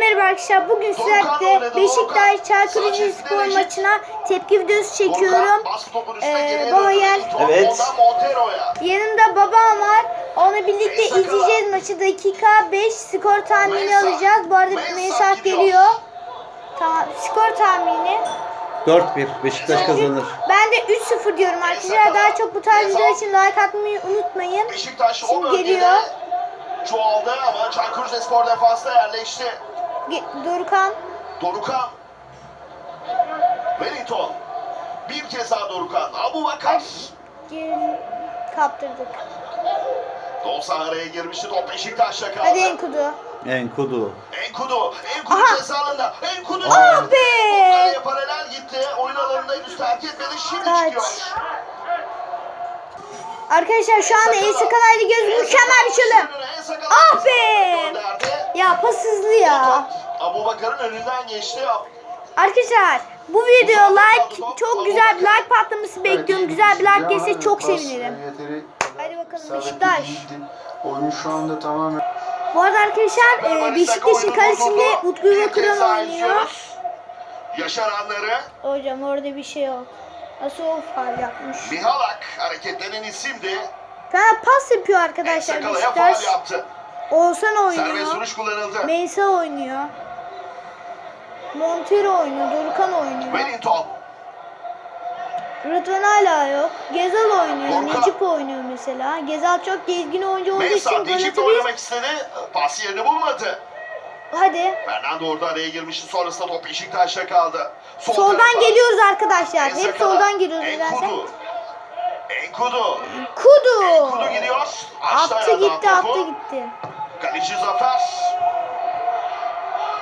merhaba arkadaşlar. Bugün sizlerle Beşiktaş Çaykur Rizespor maçına tepki videosu çekiyorum. Ee, baba gel. Evet. Yanımda babam var. Onunla birlikte izleyeceğiz maçı. Dakika 5 skor tahmini alacağız. Bu arada mesaj gidiyor. geliyor. Tamam. Skor tahmini. 4-1 Beşiktaş kazanır. Ben de 3-0 diyorum arkadaşlar. Daha çok bu tarz videolar için like atmayı unutmayın. Şimdi bölgede geliyor. çoğaldı ama Çaykur Rizespor defansta yerleşti. Dorukan. Dorukan. Wellington. Bir kez daha Dorukan. Abu Bakar. Kaptırdık. Dolsa araya girmişti. Top Beşiktaş'ta kaldı. Hadi Enkudu. Enkudu. Enkudu. Enkudu Aha. ceza alanında. Enkudu. Ah be! Kaleye paralel gitti. Oyun alanında henüz terk etmedi. Şimdi Kaç. çıkıyor. Arkadaşlar şu anda El Sakalaylı göz mükemmel bir çalım. En sakat- Ah be! Ya pas hızlı ya. Abu Bakar'ın önünden geçti. Arkadaşlar bu video like çok güzel bir like patlaması bekliyorum. Güzel bir like gelirse çok sevinirim. Hadi bakalım Beşiktaş. Oyun şu anda tamamen Bu arada arkadaşlar e, Beşiktaş'ın kalesinde Utku Bakıran daha oynuyor. izliyoruz. Yaşaranları Hocam orada bir şey yok. Nasıl o faal yapmış? Mihalak hareketlenen isimdi. Sana pas yapıyor arkadaşlar Beşiktaş. Oğuzhan oynuyor. Meysa oynuyor. Montero oynuyor. Dorukan oynuyor. Wellington. Rıdvan hala yok. Gezal oynuyor. Dorukhan. Necip oynuyor mesela. Gezal çok gezgin oyuncu olduğu için Mensah gol Necip oynamak istedi. Pas yerini bulmadı. Hadi. Fernando orada araya girmişti. Sonrasında top Beşiktaş'ta kaldı. Sol Soldan tarafa. geliyoruz arkadaşlar. Hep soldan geliyoruz nedense. Enkudu. Enkudu. Kudu. Enkudu gidiyor. Attı gitti topu. attı gitti. Kaleci Zafer.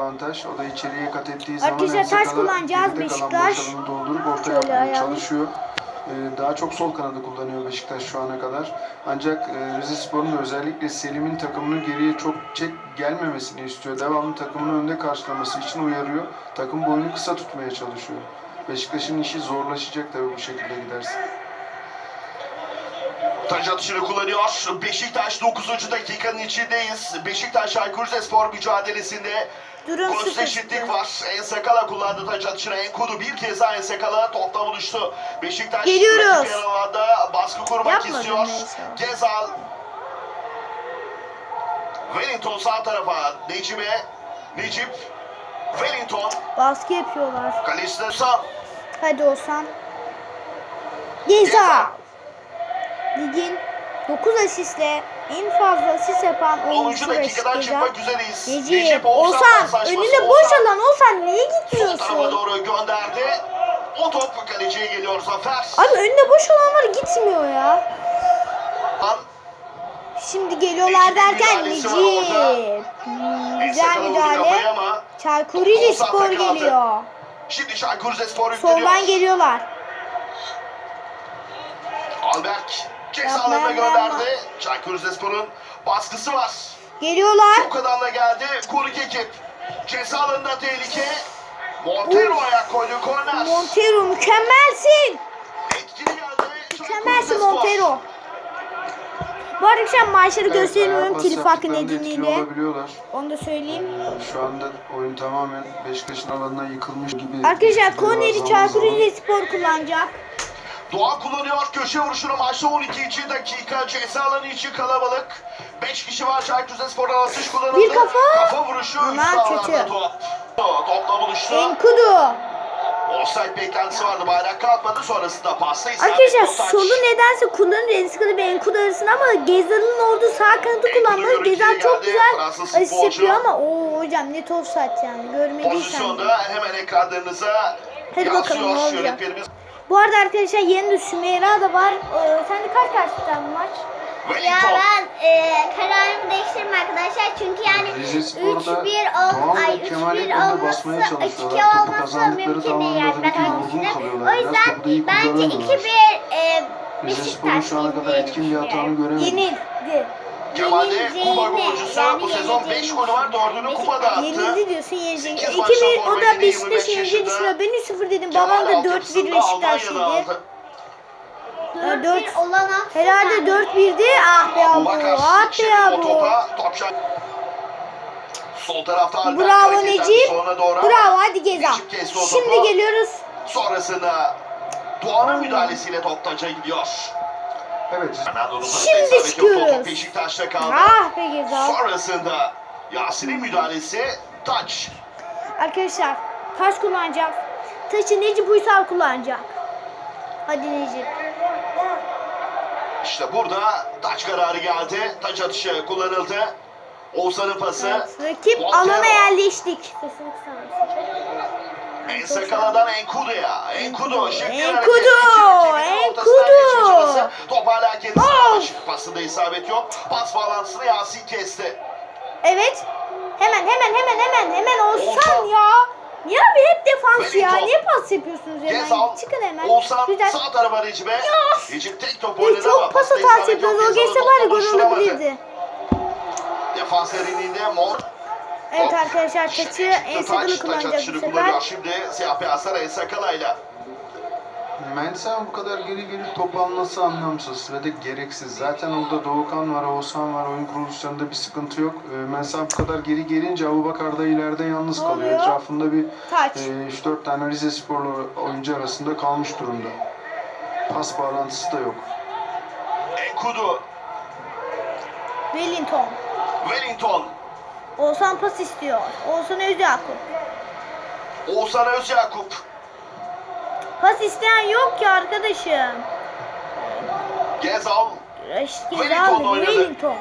avantaj. O da içeriye kat ettiği zaman Arkadaşlar taş kullanacağız geride kalan Beşiktaş. alanı doldurup orta Şöyle yapmaya ayağını. çalışıyor. Ee, daha çok sol kanadı kullanıyor Beşiktaş şu ana kadar. Ancak e, Rizespor'un da özellikle Selim'in takımını geriye çok çek gelmemesini istiyor. Devamlı takımını önde karşılaması için uyarıyor. Takım boyunu kısa tutmaya çalışıyor. Beşiktaş'ın işi zorlaşacak tabii bu şekilde giderse. Taç atışını kullanıyor. Beşiktaş 9. dakikanın içindeyiz. Beşiktaş Çaykur Rizespor mücadelesinde Durum 0 eşitlik var. Ensakala kullandı taç atışını. Enkudu bir kez daha Ensakala topla buluştu. Beşiktaş Geliyoruz. rakip alanda baskı kurmak Yapmadın istiyor. neyse. Gezal. Wellington sağ tarafa. Necip'e. Necip. Wellington. Baskı yapıyorlar. Kaleci Sam. Hadi Oğuzhan. Geza. Ligin 9 asistle en fazla asist yapan 10. oyuncu dakikadan Geza. çıkmak üzereyiz. Necip, Oğuzhan önünde boş alan Oğuzhan niye gitmiyorsun? doğru gönderdi. O top kaleciye geliyor Zafer. Abi önünde boş alanlar gitmiyor ya. An Şimdi geliyorlar Necip'in derken Necip. var. Hmm, güzel müdahale. Çaykur Rizespor geliyor. şimdi Çaykur Rizespor. Soldan geliyorlar. Alberk ceza alanına gönderdi. Çaykur Rizespor'un baskısı var. Geliyorlar. Çok adamla geldi. Kurik ekip. Ceza alanında tehlike. Montero ayak koydu. Korner. Montero mükemmelsin. Etkili geldi. Mükemmelsin. Montero. Bu arada akşam maçları Evet, göstermiyorum telif hakkı nedeniyle. Onu da söyleyeyim. Şu anda oyun tamamen Beşiktaş'ın alanına yıkılmış gibi. Arkadaşlar zaman Çaykur. Rizespor kullanacak. Doğa kullanıyor köşe vuruşunu maçta 12. dakika ceza alanı için kalabalık. 5 kişi var Çaykur Rizespor'dan atış kullanıldı. Bir kafa. Kafa vuruşu ağlarda kötü. top. Topla buluştu. Enkudu. Offside beklentisi vardı bayrak kalkmadı sonrasında pasta Arkadaşlar solu nedense kullanır Enkudu ve Enkudu arasında ama Gezal'ın olduğu sağ kanadı kullanmalı. Gezal çok güzel asist yapıyor ama o hocam net offside yani görmediysen. Pozisyonda hemen ekranlarınıza Hadi bakalım ne olacak. Bu arada arkadaşlar yanında Sümeyra da var. Ee, sen de kaç bu maç? Ya ben e, kararımı değiştiririm arkadaşlar çünkü yani Rizespor'da 3-1 ol, ay ve Kemal 3-1 hep önde olması, basmaya 2 çalışıyorlar. Topu olması mümkün değil yani ben kalıyorlar. O yüzden bence kullanamıyorlar. 2-1 e, Beşiktaş şu ana kadar etkin bir hatanı. Yenildi. Kemal'de Kupa golcüsü yani bu sezon 5 yenileceğini golü var 4'ünü kupada attı. Yenildi diyorsun yenecek. Sekiz 2-1 maçtan o da yedi, 25 Beşiktaş yaşında. düşünüyor. Ben 3-0 dedim. Kemal Babam da 4-1 altyapısında Almanya'da Beşiktaşlıydı. aldı. Ha, 4-1 dört- olan atsın Herhalde yani. 4-1'di. Ah be. Bakar Ah be şan- Sol tarafta Alper Bravo Necip. Sonra doğru. Bravo hadi o Şimdi geliyoruz. Sonrasında Doğan'ın müdahalesiyle top taça gidiyor. Evet. Şimdi çıkıyoruz. Beşiktaş'ta kaldı. Ah be Gezal. Sonrasında Yasin'in müdahalesi taç. Arkadaşlar taş kullanacak. Taşı Necip Uysal kullanacak. Hadi Necip. İşte burada taç kararı geldi. Taç atışı kullanıldı. Oğuzhan'ın pası. Evet, rakip Montero. alana yerleştik. Sesini kısar mısın? Ensakala'dan Enkudu'ya. Enkudu şimdi Enkudu, hareket Enkudu. çabası. Top hala kendisine Of. ait. Pasında isabet yok. Pas bağlantısını Yasin kesti. Evet. Hemen hemen hemen hemen hemen olsan Oğuzhan. ya. Niye abi hep defans ya? Niye pas yapıyorsunuz hemen? Gezal. Çıkın hemen. Oğuzhan Güzel. sağ tarafa Necip'e. Necip tek top oynadı ama çok pas hatası yapıyoruz. O geçse var ya gol olabilirdi. Defans derinliğinde mor. Evet Top. arkadaşlar taçı çıktı en taç, sakını taç kullanacak bu sefer. Şimdi siyah beyazlar Ensakala'yla. Mensah bu kadar geri geri top alması anlamsız ve de gereksiz. Zaten orada Doğukan var, Oğuzhan var. Oyun kuruluşlarında bir sıkıntı yok. Ee, Mensah bu kadar geri gelince Abubakar da ileride yalnız Ne kalıyor. oluyor? Etrafında bir Taç. e, 3-4 tane Rize sporlu oyuncu arasında kalmış durumda. Pas bağlantısı da yok. Enkudu. Wellington. Wellington. Oğuzhan pas istiyor. Oğuzhan Özyakup. Oğuzhan Özyakup. Pas isteyen yok ki arkadaşım. Gezal. Gezal. Wellington.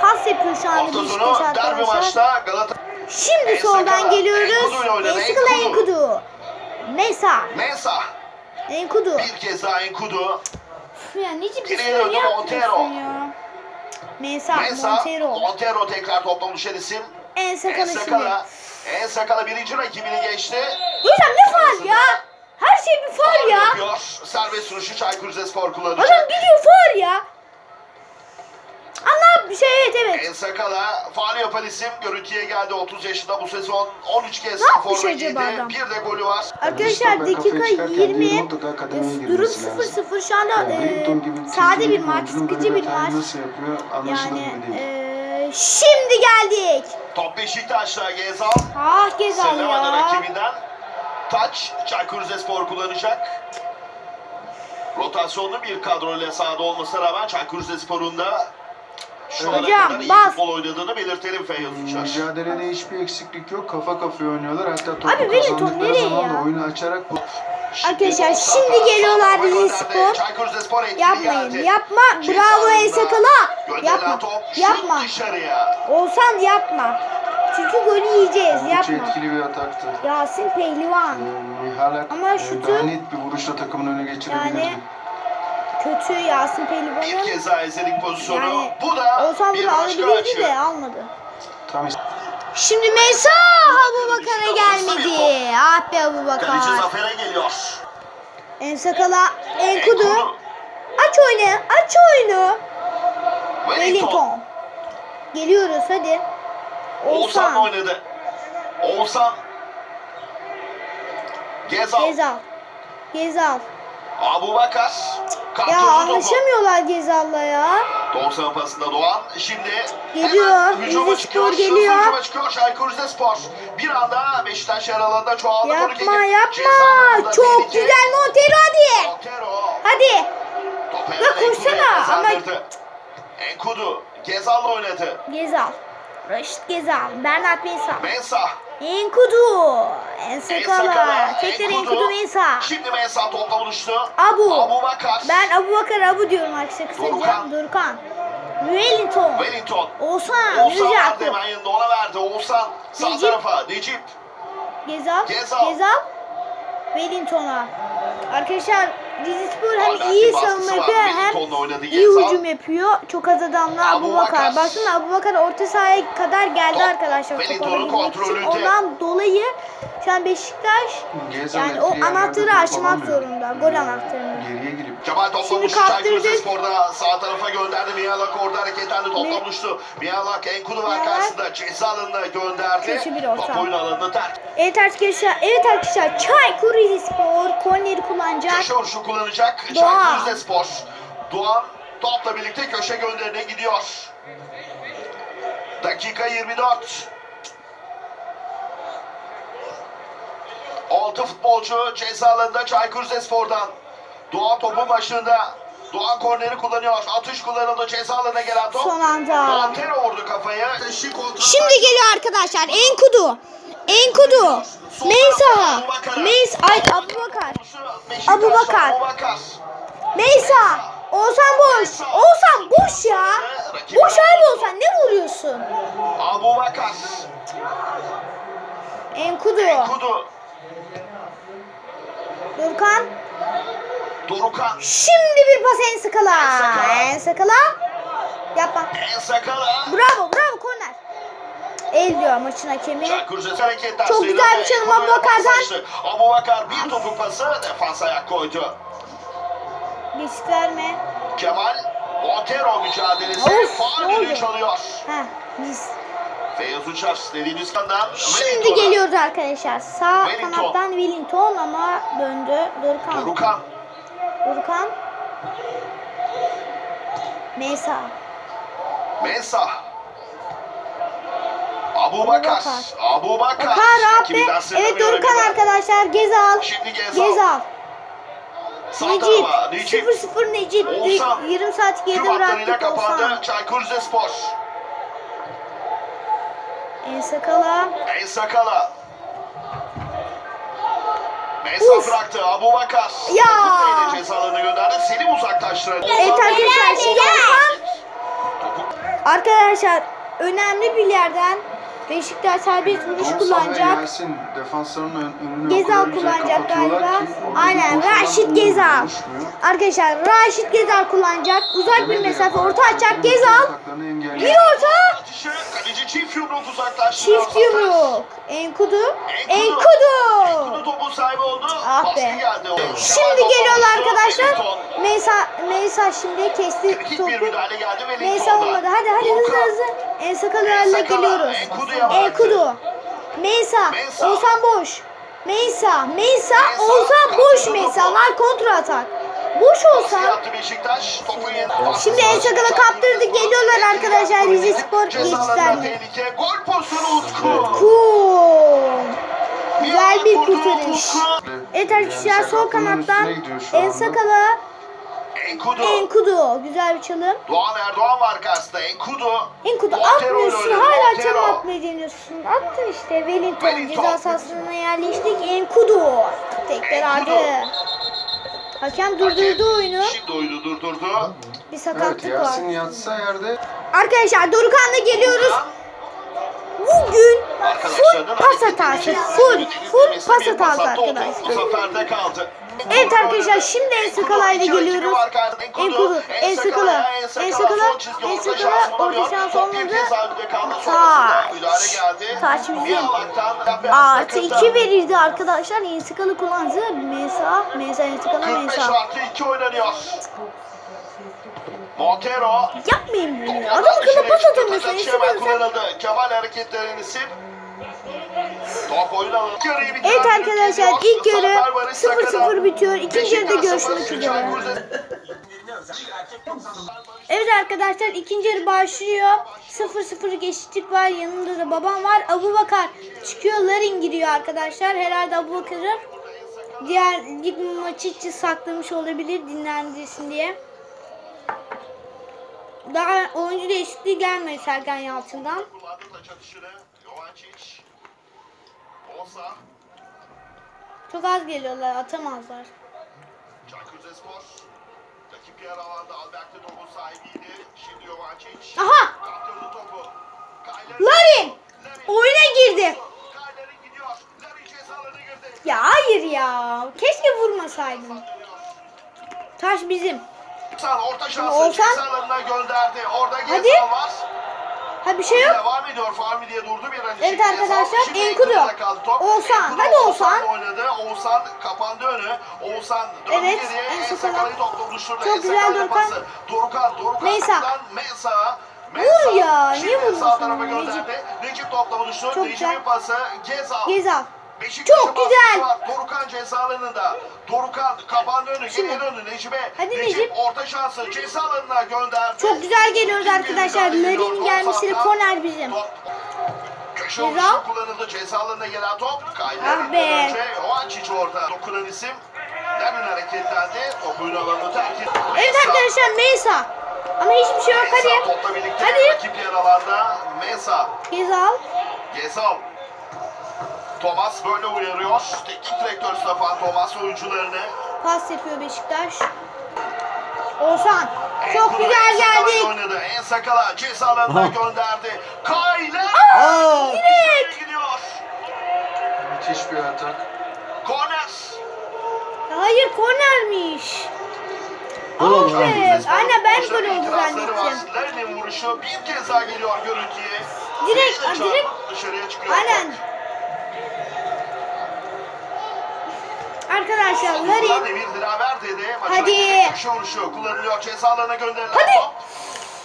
Pas yapıyor şu anda Beşiktaş arkadaşlar. Galata Şimdi Ensakala, soldan geliyoruz. Enskala Enkudu. Mesa. Mensah. Enkudu. Bir kez daha Enkudu. Üf ya Geriye ismini döndü yapmıyorsun ya. Mesa, Mensah. Montero. Montero tekrar toplamış düşen isim. Ensakala şimdi. Ensakala. Ensakala birinci rakibini geçti. Hocam ne faal ya? Her şey bir faal ya. yapıyor. Serbest vuruşu Çaykur Rizespor kullanacak. biliyor faal ya. Anla bir şey evet evet. Ensakala faal yapan isim görüntüye geldi 30 yaşında bu sezon 13 kez Ne forma giydi. adam? Bir de golü var. Arkadaşlar dakika kafaya çıkarken 20 değil, mutlaka akademiye durum girmesi lazım. 0-0 şu anda e, sade bir maç, sıkıcı bir maç. Yani e, şimdi geldik. Top Beşiktaş'ta Gezal. Ah Gezal Selema'nın ya. rakibinden taç Çaykur Rizespor kullanacak. Rotasyonlu bir kadroyla sahada olmasına rağmen Çaykur Rizespor'un da şu ana Hocam, iyi bas. futbol oynadığını belirtelim Feyyaz Uçar. Mücadelede hiçbir eksiklik yok. Kafa kafaya oynuyorlar. Hatta topu Abi Wellington kazandıkları nereye zaman ya? da oyunu açarak Arkadaşlar, Şimdi geliyorlar. Çaykur Rizespor etkili Yapmayın geldi. yapma. Ceza Bravo alanına gönderilen Yapma. top şut Yapma. dışarıya. Olsan yapma. Çünkü golü yiyeceğiz. oldukça Yapma. etkili bir ataktı. Yasin Pehlivan. Ee, Mihalak Ama e, şutu- daha net bir vuruşla takımın önüne geçirebilirdi. Yani kötü Yasin Bir Pehlivan'ın. kez daha izledik pozisyonu. Yani Bu da Olsan bir bunu başka alabilirdi açı. de almadı. Tam Şimdi Mesa Abu Bakar'a gelmedi. Ah be Abu Kaleci Bakar. Zafer'e geliyor. Ensakala Enkudu. Enkudu. Aç oyunu. Aç oyunu. Wellington. Geliyoruz hadi. Oğuzhan. oynadı. Oğuzhan. Gezal. Gezal. Gezal. Abu Bakar. Ya anlaşamıyorlar Gezal'la ya. 90 pasında Doğan. Şimdi Geliyor. hücuma çıkıyor. Geliyor. hücuma çıkıyor. Çaykur Rizespor. Bir anda Beşiktaş aralarında çoğaldı. Yapma yapma. Çok güzel Montero hadi. Montero. Hadi. Ya koşsana, ama-. Enkudu. Gezal'la oynadı. Gezal. Raşit Gezal. Bernat Mensah. Mensah. Enkudu. Ensakala. Tekrar Enkudu Mensah. Şimdi Mensah topla buluştu. Abu. Abu Bakar. Ben Abu Bakar Abu diyorum arkadaşlar kısaca. Dorukhan. Dorukhan. Wellington. Wellington. Oğuzhan. Oğuzhan vardı hemen yanında ona verdi. Oğuzhan sağ Necip. tarafa. Necip. Gezal. Gezal. Gezal. Wellington'a. Arkadaşlar Rizespor hem Hala iyi savunma yapıyor hem iyi hücum yapıyor. Çok az adamla Abu Bakar. Baksana Abu Bakar orta sahaya kadar geldi Top, arkadaşlar. top alabilmek için. Ondan dolayı şu an Beşiktaş yani o anahtarı açmak zorunda. Gol anahtarını. Geriye girip Kemal topla Şimdi buluştu. Çaykur. Rizespor'da sağ tarafa gönderdi. Miyalak orada hareketlendi. Topla buluştu. Miyalak Enkudu var karşısında. Ceza alanına gönderdi. Top oyun alanını terk. Evet arkadaşlar, evet arkadaşlar Çaykur Rizespor korneri kullanacak. Köşe vuruşu kullanacak. Doğan. Çaykur Rizespor. Doğan topla birlikte köşe gönderine gidiyor. Dakika 24. 6 futbolcu ceza alanında Çaykur Rizespor'dan. Doğan topun başında. Doğan korneri kullanıyor. Atış kullanıldı. Ceza alanına gelen top. Son anda. Doğan Tero vurdu kontra- Şimdi geliyor arkadaşlar. Enkudu. Enkudu. Meysa. Meys ay Abubakar. Beşiktaş, Abubakar. Abubakar. Meysa. Oğuzhan Dorukan. Şimdi bir pas en. Ensakala. En sıkala. Yapma. Bravo bravo korner. El diyor maçın hakemi. Çok güzel bir çalım Ekudu'ya Abubakar'dan. pas açtı. Abubakar bir topuk pası defans ayak koydu. Geçit verme. Kemal Montero mücadelesi faal çalıyor. Heh biz. Feyyaz Uçar dediğiniz kandan Şimdi geliyoruz arkadaşlar. Sağ Wellington. kanattan Wellington ama döndü. Durkan. Dorukan. Durkan. Mesa. Mensah. Abubakar. Abubakar. Abubakar. Bakar Kiminden abi. Evet görebilir. arkadaşlar. Gezal. Şimdi Gezal. Gezal. Necip. Necip. 0-0 Necip. Oğuzhan. Yarım saat geride bıraktık kapandı Oğuzhan. Çaykur Rizespor. Ensakala. Ensakala. Mensah Uf. bıraktı. Abubakar. Ya. Kutlayla cezalarını gönderdi. Selim uzaklaştırdı. Evet arkadaşlar şimdi Arkadaşlar önemli bir yerden Beşiktaş serbest vuruş kullanacak. Defansların Gezal kullanacak galiba. Aynen Raşit Gezal. Arkadaşlar Raşit Gezal kullanacak. Uzak bir mesafe orta açacak Gezal. Bir orta. Atışı. Kaleci çift yumruk uzaklaştırıyor. Çift yumruk. Enkudu. Enkudu Enkudu. topun sahibi oldu. Ah Baskı be. geldi. Şimdi geliyorlar arkadaşlar. Meysa, Meysa şimdi kesti topu. Meysa olmadı. Hadi hadi hızlı hızlı. Ensakalarla Ensakala, geliyoruz. Enkudu'ya baktı. Enkudu. Meysa. Meysa. Oğuzhan boş. Meysa. Meysa. Meysa. Oğuzhan boş Kaptırdı Meysa'lar kontra atak. Boş Baskı olsa. yaptı Beşiktaş. Topu yedi. Şimdi Ensakala kaptırdı. Geliyorlar arkadaşlar. Tehlike. Gol pozisyonu Utku. Kum. Güzel bir kurtarış. Evet arkadaşlar sol kanattan anda. Ensakala. Enkudu. Enkudu. Güzel bir çalım. Doğan Erdoğan var karşısında. Enkudu. Enkudu atmıyorsun. Hala çalım atmayı deniyorsun. Attın işte. Wellington Wellington. ceza sahasına yerleştik. Enkudu. Tekrar Enkudu. aldı. Hakem durdurdu oyunu. Şimdi oyunu durdurdu. Bir Evet sakatlık var. Yasin yatsa yerde Arkadaşlar Dorukan'la geliyoruz. Bugün full pas hatası. Full, full pas hatası arkadaşlar. Kaldı. Evet arkadaşlar şimdi Ensakalay'la İki rakibi geliyoruz. Enkudu, Ensakala, Ensakala, son çizgi orta Ensakala, şansı orta bir olmadı. Taç. Taç bizim. Artı 2 verildi arkadaşlar. Ensakalı kullandı. Mesa, Mesa, Ensakala, 45 Mesa. artı 2 oynanıyor. Montero. Yapmayın bunu. Adam akıllı pas atamıyorsun. Kemal hareketlerini sil. Evet arkadaşlar ilk yarı Zafer Barış Sakat'a. 0-0 bitiyor. İkinci yarıda görüşmek üzere. Evet arkadaşlar ikinci yarı başlıyor. 0-0 geçtik var. Yanında da babam var. Abu Bakar çıkıyor. Larin giriyor arkadaşlar. Herhalde Abu Bakar'ı diğer lig maçı için saklamış olabilir dinlendirsin diye. Daha oyuncu değişikliği gelmedi Sergen Yalçın'dan. Jovancic. Osa. Çok az geliyorlar atamazlar. Çaykur Rizespor. Rakip yer alanda Albert'te topun sahibiydi. Şimdi Jovancic. Aha! Kaptırdı topu. Larin! Oyuna girdi. Ya hayır ya. Keşke vurmasaydım. Taş bizim. Oğuzhan orta şansı Oğuzhan. cezalarına gönderdi. Orada. Gezal var. Ha bir şey yok. Devam ediyor. Faul mi diye durdu bir an için. Evet arkadaşlar, Enkudu. Oğuzhan, hadi Oğuzhan. oynadı. Oğuzhan kapandı önü. Oğuzhan döndü Evet, geriye. en Ensakala'yı topla buluşturdu. Çok güzel pası. Dorukhan. Dorukhan. Meysa. Mesa. Vur ya, niye vurmuyorsun Necip? gönderdi. Necip topla buluştu. Necip'in pası. Gezal. Gezal. Çok güzel. Dorukan ceza alanında. Dorukan kapandı önü. Gelen önü Necip'e. Hadi Necip, orta şansı ceza alanına gönderdi. Çok güzel geliyoruz arkadaşlar. Larin gelmişleri korner bizim. Köşe vuruşu kullanıldı. Ceza alanına gelen top. Kaydı. Ah be. Önce Oancic orada. Dokunan isim. Larin hareketlendi. Topun alanını terk etti. Evet arkadaşlar Mesa. Ama hiçbir şey yok hadi. topla birlikte Hadi. rakip yer alanda. Mensah. Gezal. Gezal. Thomas böyle uyarıyor. Teknik direktör Stefan Thomas oyuncularını. Pas yapıyor Beşiktaş. Oğuzhan. Çok Enkudu güzel geldik. oynadı. En sakala ceza alanına Aha. gönderdi. Kayla. Aa! Direkt. gidiyor. Müthiş bir atak. Korner. Hayır kornermiş. Evet. Aynen ben gol oldu zannettim. Larin'in vuruşu bir kez daha geliyor görüntüye. Direkt, direkt. Dışarıya çıkıyor. Aynen. Arkadaşlar Larin. Hadi. köşe vuruşu kullanılıyor. Ceza alanına gönderilen Hadi. top.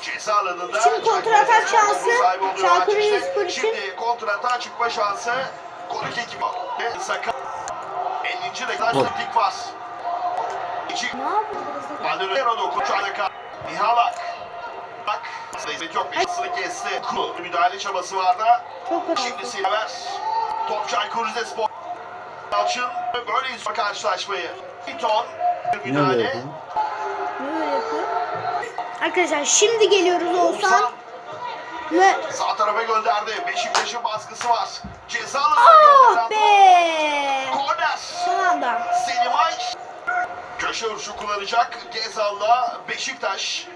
Ceza alanında. Şimdi kontratak şansı. Çaykur. Rizespor için. Şimdi kontrata çıkma şansı. Konuk ekibi. Ve Saka. 50. dakika. Gol. Dik pas. İki. Ne yapıyorsun? Dokundu. Çaylaka. Mihalak. Bak. Hizmet yok. Mesini kesti. Kul. Müdahale çabası vardı. Çok. Şimdi Silver. Top Çaykur Rizespor. Yalçın böyle izliyor karşılaşmayı. Piton. Bir müdahale. Ne? Arkadaşlar şimdi geliyoruz Oğuzhan. Ve sağ tarafa gönderdi. Beşiktaş'ın baskısı var. Ceza alanına gönderen be. Korner. Son anda. Selim Ay. Köşe vuruşu kullanacak. Gezal'la Beşiktaş.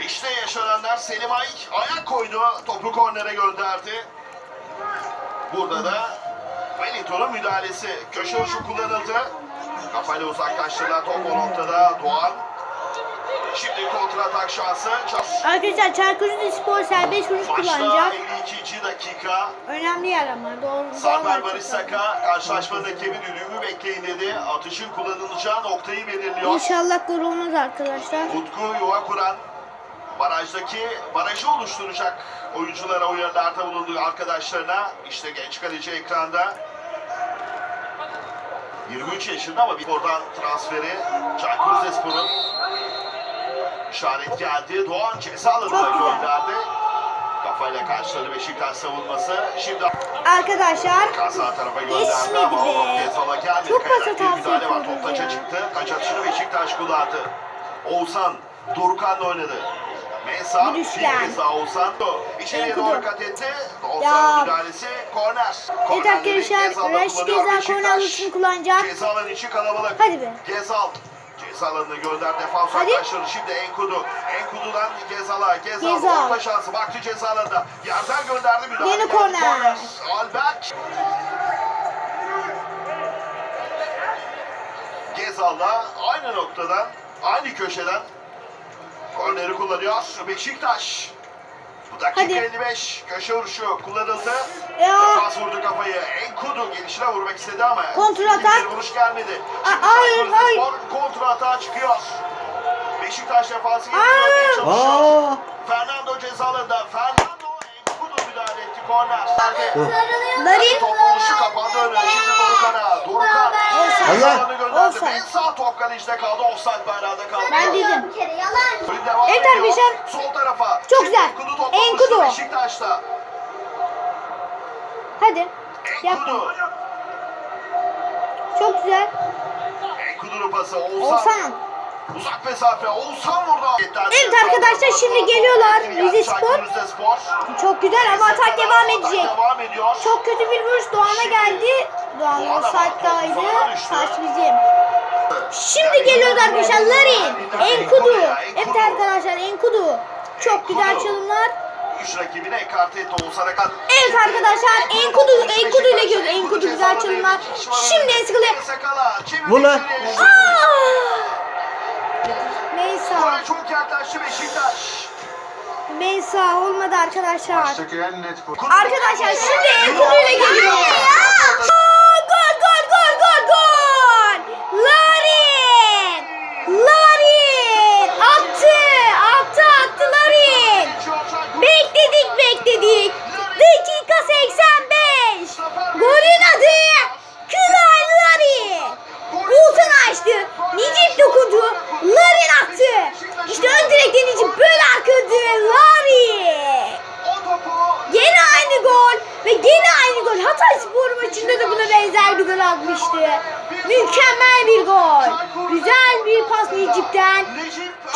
İşte yaşananlar Selim Ay ayak koydu. Topu kornere gönderdi. Burada da Wellington'un müdahalesi. Köşe vuruşu kullanıldı. Kafayla uzaklaştırılan top o noktada Doğan. Şimdi kontratak şansı. Arkadaşlar Çaykur Rizespor serbest vuruş Maçta kullanacak. 52. dakika. Önemli yer ama doğru. Sarper. Barış Saka karşılaşmanın hakemi düdüğümü bekleyin dedi. Atışın kullanılacağı noktayı belirliyor. İnşallah gol olmaz arkadaşlar. Utku yuva kuran barajdaki barajı oluşturacak oyunculara uyarılarda bulunduğu arkadaşlarına işte genç kaleci ekranda 23 yaşında ama bir oradan transferi Çaykur Rizespor'un işaret geldi. Doğan ceza alanına gönderdi. Kafayla karşıladı Beşiktaş savunması. Şimdi Arkadaşlar sağ tarafa gönderdi ama o. Gezal'a gelmedi. Çok bir hatası yapıyoruz Top taça çıktı. Taç atışını Beşiktaş kullandı. Oğuzhan Dorukan'la oynadı. Kez daha Oğuzhan. İçeriye doğru kat etti. Ya. Oğuzhan müdahalesi. Korner. evet arkadaşlar kullanıyor Gezal Beşiktaş. korner vuruşunu kullanacak. Ceza alanı içi kalabalık. Hadi be. Gezal. Ceza alanına gönder defans arkadaşları. Şimdi Enkudu. Enkudu'dan Gezal'a. Gezal. Gezal. Orta şansı. Baktı ceza alanına. Yerden gönderdi müdahale. Yeni korner. Albert. Gezal'da aynı noktadan, aynı köşeden korneri kullanıyor Beşiktaş. Bu dakika Hadi. 55 köşe vuruşu kullanıldı. Ya. Defans vurdu kafayı. Enkudu gelişine vurmak istedi ama Kontra atak. bir vuruş gelmedi. Şimdi hayır, hayır. Rizespor kontra atağa çıkıyor. Beşiktaş defansı. Aa! Fernando cezalarında. Fernando Larin. Top oluşu kapandı önüne. Şimdi Dorukan'a. Dorukan. Gönderdi. Offside. En sağ top kalecide kaldı. Offside bayrağında kaldı. Ben dedim. Bir kere yalan. Oyun devam Evet arkadaşlar. Sol tarafa. Çok güzel. Enkudu Beşiktaş'ta. Hadi. Enkudu. Çok güzel. Enkudu'nun pası. Oğuzhan. Oğuzhan. Uzak mesafe. Oğuzhan vurdu. Evet arkadaşlar, şimdi geliyorlar. Çaykur Rizespor. Çok güzel ama atak devam edecek. Atak devam ediyor. Çok kötü bir vuruş Doğan'a geldi. Doğan Doğan'a düştü. Saç bizim. Şimdi geliyoruz arkadaşlar Larin. Enkudu. Evet arkadaşlar Enkudu. Çok güzel çalımlar. Üç rakibine ekarte etti Oğuzhan'a. Evet arkadaşlar Enkudu Enkudu ile geliyoruz. Enkudu güzel çalımlar. Şimdi Eskili. Bu ne? Neyse. Gole çok yaklaştı Beşiktaş. Neyse olmadı arkadaşlar. Maçtaki en net gol. Arkadaşlar şimdi Enkudu ile geliyor.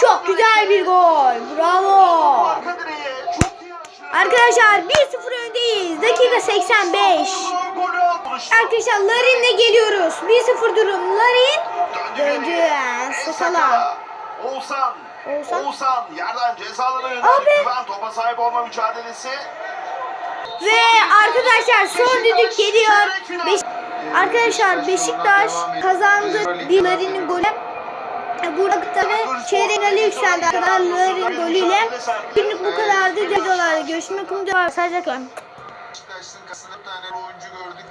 Çok güzel bir gol. Bravo. Arkadaşlar 1-0 öndeyiz. Dakika 85. Golü atmıştı. Arkadaşlar Larin'le geliyoruz. 1-0 durum. Larin Döndü. Sakala. Oğuzhan. Oğuzhan. Oğuzhan yerden cezalarına yönelik güven topa sahip olma mücadelesi. Ve arkadaşlar son düdük geliyor. Beş- arkadaşlar Beşiktaş kazandı. Bir Larin'in golü. Burada ve çeyrek finale yükseldi arkadaşlar golüyle. Günlük bu kadardı. Videolarda görüşmek üzere. Sadece kalın. Beşiktaş'ın bir tane oyuncu gördük